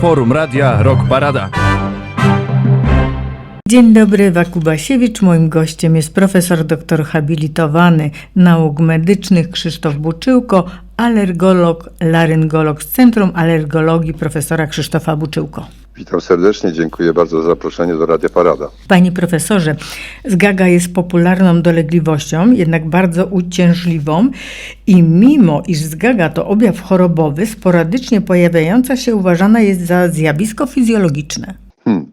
Forum Radia Rock Parada. Dzień dobry, Wakubasiewicz. Moim gościem jest profesor doktor habilitowany nauk medycznych Krzysztof Buczyłko, alergolog, laryngolog z Centrum Alergologii profesora Krzysztofa Buczyłko. Witam serdecznie, dziękuję bardzo za zaproszenie do Radia Parada. Panie profesorze, zgaga jest popularną dolegliwością, jednak bardzo uciążliwą i mimo iż zgaga to objaw chorobowy, sporadycznie pojawiająca się uważana jest za zjawisko fizjologiczne. Hmm.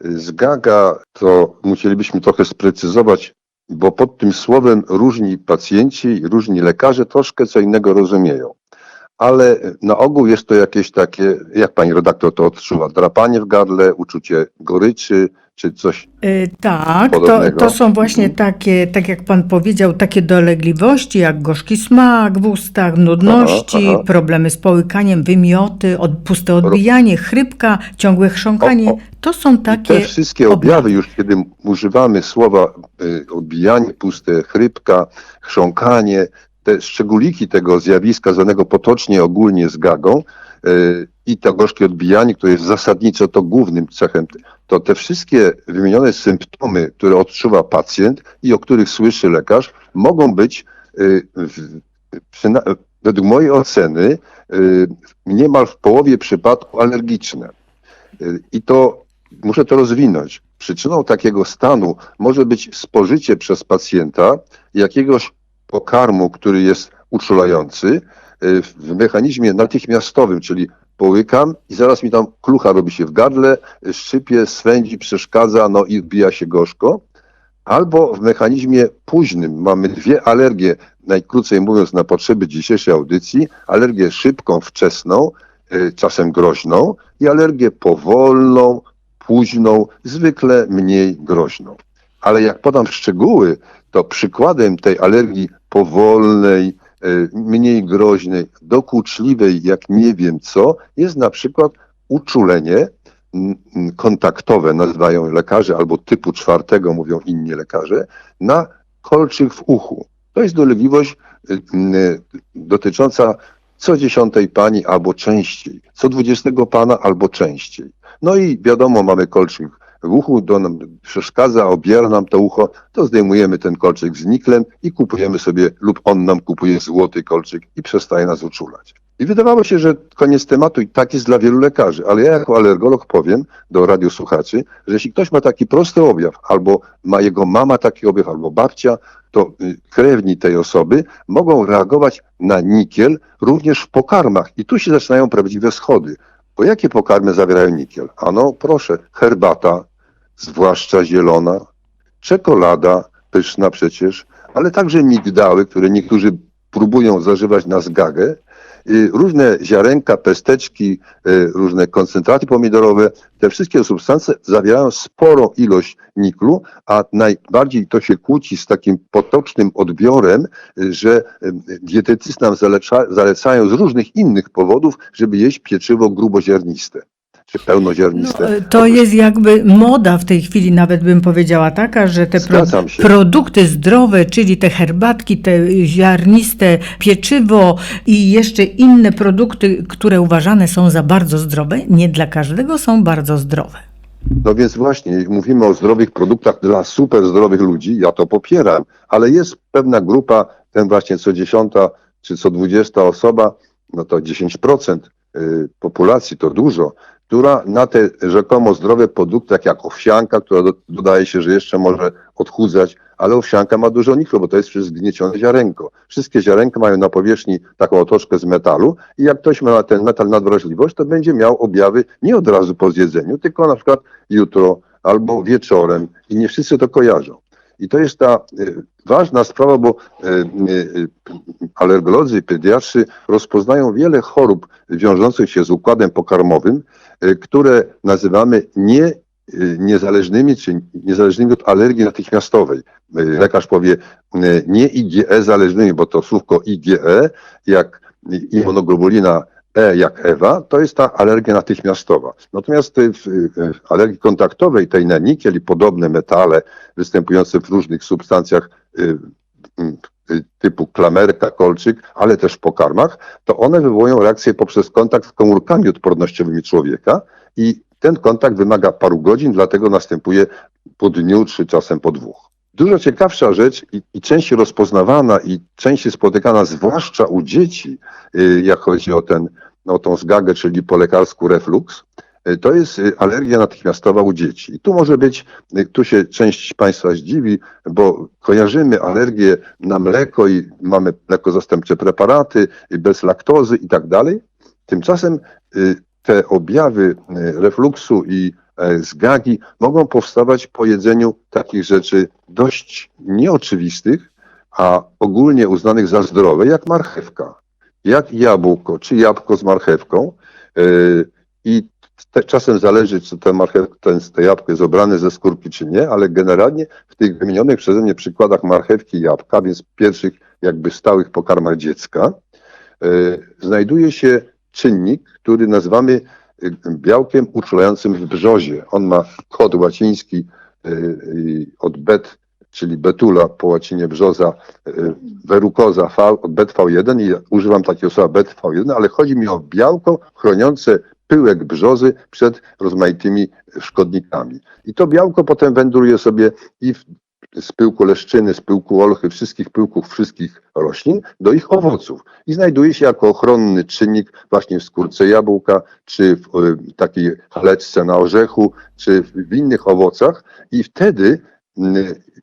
Zgaga to musielibyśmy trochę sprecyzować, bo pod tym słowem różni pacjenci różni lekarze troszkę co innego rozumieją. Ale na ogół jest to jakieś takie, jak pani redaktor to odczuwa, drapanie w gardle, uczucie goryczy, czy coś. Y, Tak, to, Podobnego. to są właśnie takie, tak jak pan powiedział, takie dolegliwości jak gorzki smak w ustach, nudności, Aha, aha. problemy z połykaniem, wymioty, od, puste odbijanie, chrypka, ciągłe chrząkanie. O, o. To są I takie te wszystkie objawy, już kiedy używamy słowa y, odbijanie puste, chrypka, chrząkanie, te szczególiki tego zjawiska zwanego potocznie ogólnie zgagą y, i to gorzkie odbijanie, które jest zasadniczo to głównym cechem, to te wszystkie wymienione symptomy, które odczuwa pacjent i o których słyszy lekarz, mogą być y, w, przyna- według mojej oceny y, niemal w połowie przypadków alergiczne. I to muszę to rozwinąć. Przyczyną takiego stanu może być spożycie przez pacjenta jakiegoś pokarmu, który jest uczulający y, w mechanizmie natychmiastowym, czyli połykam i zaraz mi tam klucha robi się w gardle, szczypie, swędzi, przeszkadza, no i odbija się gorzko. Albo w mechanizmie późnym mamy dwie alergie, najkrócej mówiąc na potrzeby dzisiejszej audycji, alergię szybką, wczesną, y, czasem groźną i alergię powolną, późną, zwykle mniej groźną. Ale jak podam szczegóły, to przykładem tej alergii powolnej, y, mniej groźnej, dokuczliwej, jak nie wiem co, jest na przykład uczulenie kontaktowe, nazywają lekarze, albo typu czwartego, mówią inni lekarze, na kolczyk w uchu. To jest dolegliwość y, dotycząca co dziesiątej pani albo częściej, co dwudziestego pana albo częściej. No i wiadomo, mamy kolczyk w uchu, to nam przeszkadza, obiera nam to ucho, to zdejmujemy ten kolczyk z niklem i kupujemy sobie, lub on nam kupuje złoty kolczyk i przestaje nas uczulać. I wydawało się, że koniec tematu i tak jest dla wielu lekarzy, ale ja jako alergolog powiem do radiosłuchaczy, że jeśli ktoś ma taki prosty objaw, albo ma jego mama taki objaw, albo babcia, to y, krewni tej osoby mogą reagować na nikiel również w pokarmach. I tu się zaczynają prawdziwe schody. Bo jakie pokarmy zawierają nikiel? Ano proszę, herbata, zwłaszcza zielona, czekolada, pyszna przecież, ale także migdały, które niektórzy próbują zażywać na zgagę, różne ziarenka, pesteczki, y, różne koncentraty pomidorowe, te wszystkie substancje zawierają sporą ilość niklu, a najbardziej to się kłóci z takim potocznym odbiorem, y, że y, dietetycy nam zaleca, zalecają z różnych innych powodów, żeby jeść pieczywo gruboziarniste czy pełnoziarniste. No, to jest jakby moda w tej chwili, nawet bym powiedziała taka, że te pro, produkty zdrowe, czyli te herbatki, te ziarniste, pieczywo i jeszcze inne produkty, które uważane są za bardzo zdrowe, nie dla każdego są bardzo zdrowe. No więc właśnie, mówimy o zdrowych produktach dla super zdrowych ludzi, ja to popieram, ale jest pewna grupa, ten właśnie co dziesiąta czy co dwudziesta osoba, no to 10% y, populacji to dużo, która na te rzekomo zdrowe produkty, tak jak owsianka, która do, dodaje się, że jeszcze może odchudzać, ale owsianka ma dużo niklu, bo to jest przecież zgniecione ziarenko. Wszystkie ziarenka mają na powierzchni taką otoczkę z metalu i jak ktoś ma ten metal nadwrażliwość, to będzie miał objawy nie od razu po zjedzeniu, tylko na przykład jutro albo wieczorem i nie wszyscy to kojarzą. I to jest ta y, ważna sprawa, bo y, y, alergolodzy i pediatrzy rozpoznają wiele chorób wiążących się z układem pokarmowym, które nazywamy nie niezależnymi, czy niezależnymi od alergii natychmiastowej. Lekarz powie nie IgE zależnymi, bo to słówko IgE, jak immunoglobulina E jak Ewa, to jest ta alergia natychmiastowa. Natomiast y, w, w alergii kontaktowej, tej na nikiel i podobne metale występujące w różnych substancjach y, y, y, typu klamerka, kolczyk, ale też w pokarmach, to one wywołują reakcję poprzez kontakt z komórkami odpornościowymi człowieka i ten kontakt wymaga paru godzin, dlatego następuje po dniu czy czasem po dwóch. Dużo ciekawsza rzecz i, i częściej rozpoznawana i częściej spotykana, zwłaszcza u dzieci, y, jak chodzi o, ten, o tą zgagę, czyli po lekarsku reflux, y, to jest y, alergia natychmiastowa u dzieci. I tu może być, tu się część Państwa zdziwi, bo kojarzymy alergię na mleko i mamy mleko zastępcze preparaty bez laktozy i tak dalej. Tymczasem te objawy refluksu i e, zgagi mogą powstawać po jedzeniu takich rzeczy dość nieoczywistych, a ogólnie uznanych za zdrowe, jak marchewka, jak jabłko, czy jabłko z marchewką. Y, I te, czasem zależy, czy te, marchew, ten, te jabłko jest obrane ze skórki, czy nie, ale generalnie w tych wymienionych przeze mnie przykładach marchewki i jabłka, więc pierwszych jakby stałych pokarmach dziecka, y, znajduje się czynnik, który nazywamy białkiem uczulającym w brzozie. On ma kod łaciński y, od bet, czyli betula po łacinie brzoza, y, verukoza V od BetV1 i używam takiego słowa BetV1, ale chodzi mi o białko chroniące pyłek brzozy przed rozmaitymi szkodnikami. I to białko potem wędruje sobie i w, z pyłku leszczyny, z pyłku olchy, wszystkich pyłków wszystkich roślin do ich owoców. I znajduje się jako ochronny czynnik właśnie w skórce jabłka, czy w y, takiej chaleczce na orzechu, czy w innych owocach. I wtedy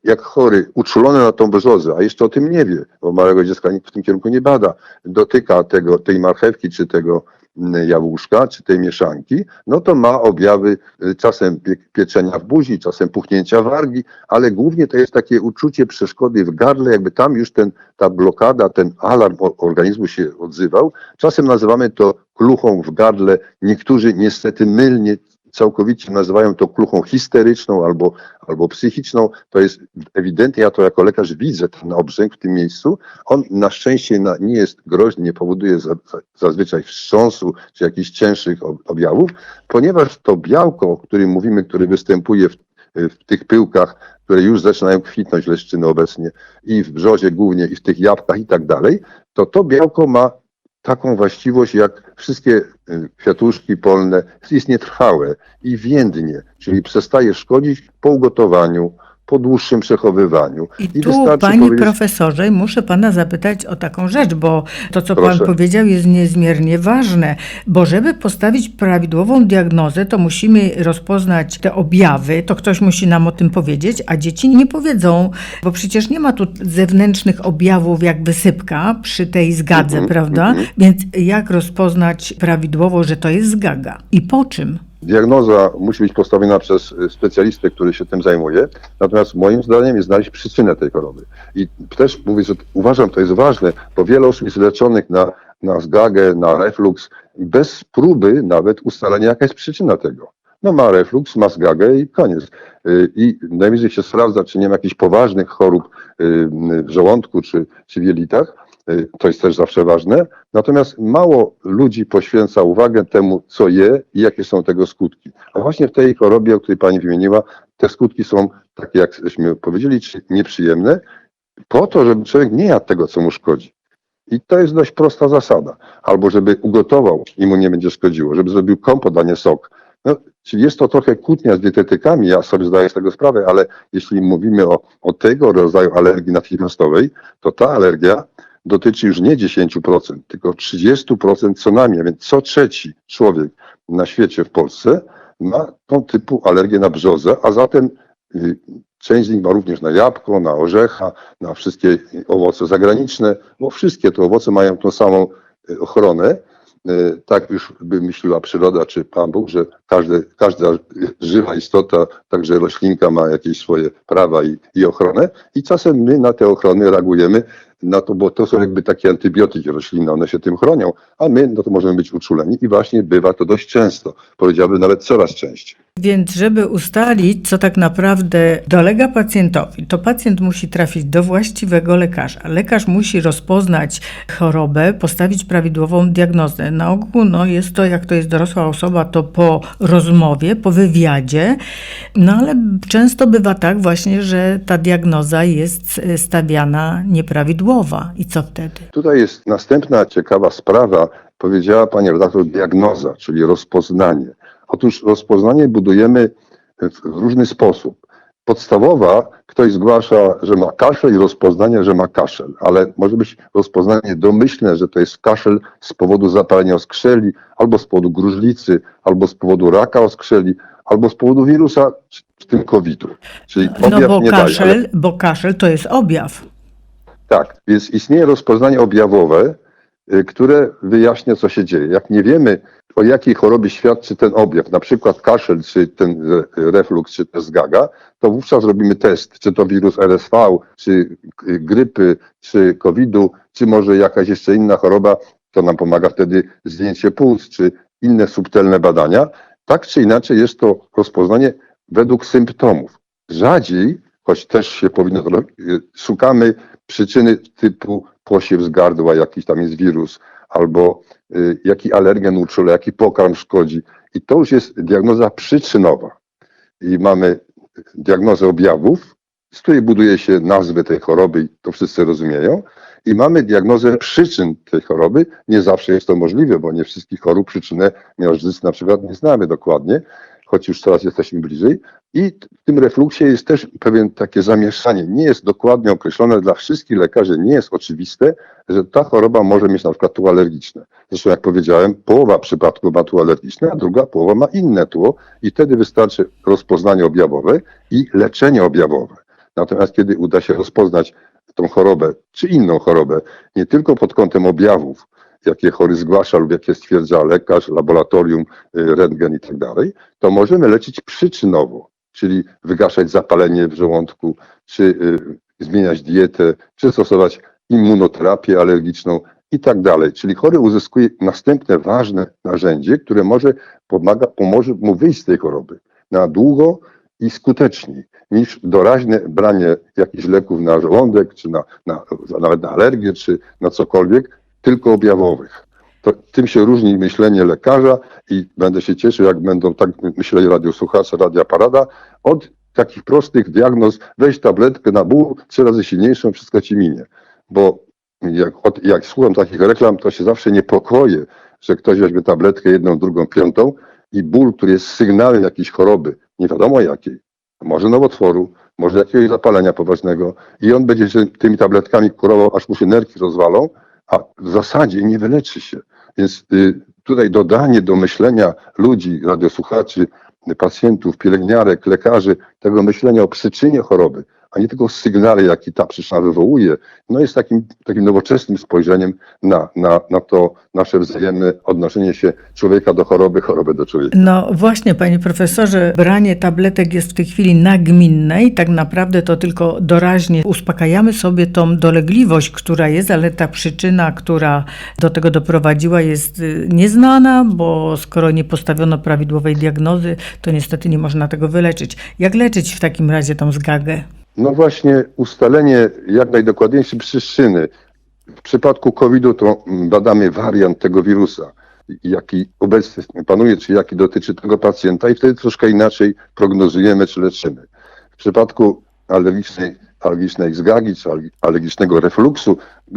jak chory, uczulony na tą brzozę, a jeszcze o tym nie wie, bo małego dziecka nikt w tym kierunku nie bada, dotyka tego, tej marchewki, czy tego mm, jabłuszka, czy tej mieszanki, no to ma objawy y, czasem pie- pieczenia w buzi, czasem puchnięcia wargi, ale głównie to jest takie uczucie przeszkody w gardle, jakby tam już ten, ta blokada, ten alarm organizmu się odzywał. Czasem nazywamy to kluchą w gardle, niektórzy niestety mylnie całkowicie nazywają to kluchą histeryczną albo, albo psychiczną. To jest ewidentnie, ja to jako lekarz widzę ten obrzęk w tym miejscu. On na szczęście na, nie jest groźny, nie powoduje za, za, zazwyczaj wstrząsu czy jakichś cięższych ob- objawów, ponieważ to białko, o którym mówimy, które występuje w, w tych pyłkach, które już zaczynają kwitnąć leszczyny obecnie i w brzozie głównie i w tych jabłkach i tak dalej, to to białko ma taką właściwość jak wszystkie y, kwiatuszki polne, jest nietrwałe i więdnie, czyli przestaje szkodzić po ugotowaniu, po dłuższym przechowywaniu. I tu, wystarczy panie powiedzieć- profesorze, muszę pana zapytać o taką rzecz, bo to, co Proszę. pan powiedział, jest niezmiernie ważne, bo żeby postawić prawidłową diagnozę, to musimy rozpoznać te objawy, to ktoś musi nam o tym powiedzieć, a dzieci nie powiedzą, bo przecież nie ma tu zewnętrznych objawów jak wysypka przy tej zgadze, Mhm, prawda? mhm. Więc jak rozpoznać prawidłowo, że to jest zgaga i po czym? Diagnoza musi być postawiona przez y, specjalistę, który się tym zajmuje. Natomiast moim zdaniem jest znaleźć przyczynę tej choroby. I też mówię, że uważam, to jest ważne, bo wiele osób jest leczonych na, na zgagę, na reflux, bez próby nawet ustalenia, jaka jest przyczyna tego. No ma reflux, ma zgagę i koniec. Y, I najwyżej się sprawdza, czy nie ma jakichś poważnych chorób y, w żołądku czy, czy w jelitach. Y, To jest też zawsze ważne. Natomiast mało ludzi poświęca uwagę temu, co je i jakie są tego skutki. A właśnie w tej chorobie, o której Pani wymieniła, te skutki są takie, jak żeśmy powiedzieli, czy nieprzyjemne, po to, żeby człowiek nie jadł tego, co mu szkodzi. I to jest dość prosta zasada. Albo żeby ugotował i mu nie będzie szkodziło, żeby zrobił kompot, a nie sok. No, czyli jest to trochę kłótnia z dietetykami, ja sobie zdaję z tego sprawę, ale jeśli mówimy o, o tego rodzaju alergii natychmiastowej, to ta alergia dotyczy już nie 10%, tylko 30% co najmniej, więc co trzeci człowiek na świecie w Polsce ma tą typu alergię na brzozę, a zatem y, część z nich ma również na jabłko, na orzecha, na wszystkie owoce zagraniczne, bo wszystkie te owoce mają tą samą y, ochronę. Y, Tak już by myśliła przyroda czy Pan Bóg, że każde, każda żywa istota, także roślinka ma jakieś swoje prawa i, i ochronę i czasem my na te ochrony reagujemy na to, bo to są jakby takie antybiotyki roślinne, one się tym chronią, a my no to możemy być uczuleni i właśnie bywa to dość często, powiedziałbym nawet coraz częściej. Więc żeby ustalić, co tak naprawdę dolega pacjentowi, to pacjent musi trafić do właściwego lekarza. Lekarz musi rozpoznać chorobę, postawić prawidłową diagnozę. Na ogół no, jest to, jak to jest dorosła osoba, to po rozmowie, po wywiadzie, no ale często bywa tak właśnie, że ta diagnoza jest e, stawiana nieprawidłowa. I co wtedy? Tutaj jest następna ciekawa sprawa. Powiedziała pani redaktor diagnoza, czyli rozpoznanie. Otóż rozpoznanie budujemy w różny sposób. Podstawowa, ktoś zgłasza, że ma kaszel i rozpoznanie, że ma kaszel, ale może być rozpoznanie domyślne, że to jest kaszel z powodu zapalenia oskrzeli, albo z powodu gruźlicy, albo z powodu raka oskrzeli, albo z powodu wirusa, w tym COVID-u. Czyli No objaw bo nie daje. ale- kaszel, bo kaszel to jest objaw. tak, więc istnieje rozpoznanie objawowe, które wyjaśnia, co się dzieje. Jak nie wiemy, o jakiej chorobie świadczy ten objaw, na przykład kaszel, czy ten re- refluks, czy też zgaga, to wówczas robimy test, czy to wirus RSV, czy y, grypy, czy COVID-u, czy może jakaś jeszcze inna choroba, to nam pomaga wtedy zdjęcie płuc, czy inne subtelne badania. Tak czy inaczej jest to rozpoznanie według symptomów. Rzadziej, choć też się powinno to robić, y, szukamy przyczyny typu posiew z gardła, jakiś tam jest wirus, albo y, jaki alergen uczula, jaki pokarm szkodzi. I to już jest diagnoza przyczynowa. I mamy diagnozę objawów, z której buduje się nazwę tej choroby to wszyscy rozumieją. I mamy diagnozę przyczyn tej choroby. Nie zawsze jest to możliwe, bo nie wszystkich chorób przyczynę miażdżycy na przykład nie znamy dokładnie, choć już coraz jesteśmy bliżej. I w tym refluksie jest też pewien takie zamieszanie. Nie jest dokładnie określone dla wszystkich lekarzy, nie jest oczywiste, że ta choroba może mieć na przykład tło alergiczne. Zresztą jak powiedziałem, połowa przypadków ma tło alergiczne, a druga połowa ma inne tło i wtedy wystarczy rozpoznanie objawowe i leczenie objawowe. Natomiast kiedy uda się rozpoznać tą chorobę, czy inną chorobę, nie tylko pod kątem objawów, jakie chory zgłasza lub jakie stwierdza lekarz, laboratorium, y, rentgen i tak dalej, to możemy leczyć przyczynowo, czyli wygaszać zapalenie w żołądku, czy y, zmieniać dietę, czy stosować immunoterapię alergiczną i tak dalej. Czyli chory uzyskuje następne ważne narzędzie, które może pomaga, pomoże mu wyjść z tej choroby na długo i skuteczniej niż doraźne branie jakichś leków na żołądek, czy na, na, nawet na alergię, czy na cokolwiek, tylko objawowych. To, tym się różni myślenie lekarza i będę się cieszył, jak będą tak myśleli radiosłuchacze, Radia Parada, od takich prostych diagnoz, weź tabletkę na ból, trzy razy silniejszą, wszystko ci minie. Bo jak, od, jak słucham takich reklam, to się zawsze niepokoję, że ktoś weźmie tabletkę jedną, drugą, piątą i ból, który jest sygnałem jakiejś choroby, nie wiadomo jakiej, może nowotworu, może jakiegoś zapalenia poważnego i on będzie się tymi tabletkami kurował, aż mu się nerki rozwalą, a w zasadzie nie wyleczy się. Więc y, tutaj dodanie do myślenia ludzi, radiosłuchaczy, pacjentów, pielęgniarek, lekarzy, tego myślenia o przyczynie choroby, a nie tylko sygnale, jaki ta przyczyna wywołuje, no jest takim, takim nowoczesnym spojrzeniem na, na, na to nasze wzajemne odnoszenie się człowieka do choroby, choroby do człowieka. No właśnie, panie profesorze, branie tabletek jest w tej chwili nagminne i tak naprawdę to tylko doraźnie uspokajamy sobie tą dolegliwość, która jest, ale ta przyczyna, która do tego doprowadziła jest y, nieznana, bo skoro nie postawiono prawidłowej diagnozy, to niestety nie można tego wyleczyć. Jak leczyć w takim razie tą zgagę? No właśnie ustalenie jak najdokładniejszej przyczyny. W przypadku COVID-u to badamy wariant tego wirusa, jaki obecnie panuje, czy jaki dotyczy tego pacjenta i wtedy troszkę inaczej prognozujemy, czy leczymy. W przypadku alergicznej, alergicznej zgagi, czy alergi- alergicznego refluksu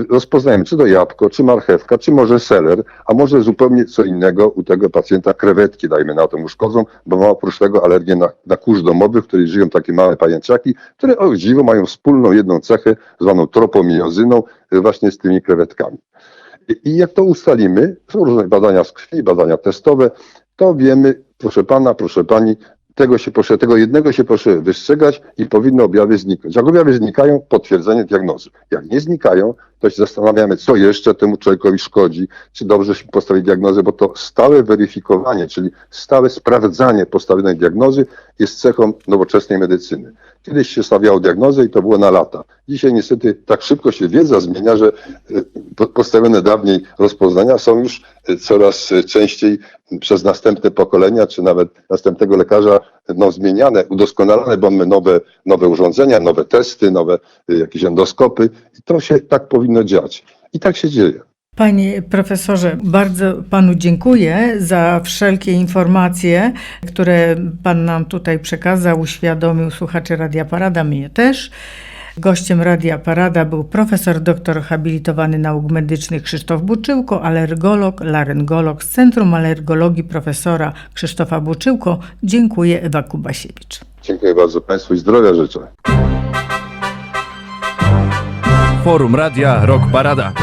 rozpoznajemy, czy to jabłko, czy marchewka, czy może seler, a może zupełnie co innego u tego pacjenta krewetki, dajmy na to, mu szkodzą, bo ma oprócz tego alergię na, na kurz domowy, w której żyją takie małe pajęczaki, które o dziwo mają wspólną jedną cechę, zwaną tropomiozyną, y, właśnie z tymi krewetkami. I jak to ustalimy, są różne badania z krwi, badania testowe, to wiemy, proszę pana, proszę pani, tego, się proszę, tego jednego się proszę wystrzegać i powinny objawy zniknąć. Jak objawy znikają, potwierdzenie diagnozy. Jak nie znikają, to się zastanawiamy, co jeszcze temu człowiekowi szkodzi, czy dobrze się postawi diagnozę, bo to stałe weryfikowanie, czyli stałe sprawdzanie postawionej diagnozy jest cechą nowoczesnej medycyny. Kiedyś się stawiało diagnozę i to było na lata. Dzisiaj niestety tak szybko się wiedza zmienia, że e, po- postawione dawniej rozpoznania są już e, coraz e, częściej przez następne pokolenia, czy nawet następnego lekarza no, zmieniane, udoskonalane, bo mamy nowe, nowe urządzenia, nowe testy, nowe y, jakieś endoskopy i to się tak powinno dziać. I tak się dzieje. Panie profesorze, bardzo panu dziękuję za wszelkie informacje, które pan nam tutaj przekazał, uświadomił słuchaczy Radia Parada, mnie też. Gościem Radia Parada był profesor doktor habilitowany nauk medycznych Krzysztof Buczyłko, alergolog, laryngolog z Centrum Alergologii profesora Krzysztofa Buczyłko. Dziękuję, Ewa Kubasiewicz. Dziękuję bardzo Państwu i zdrowia życzę. Forum Radia Rock Parada.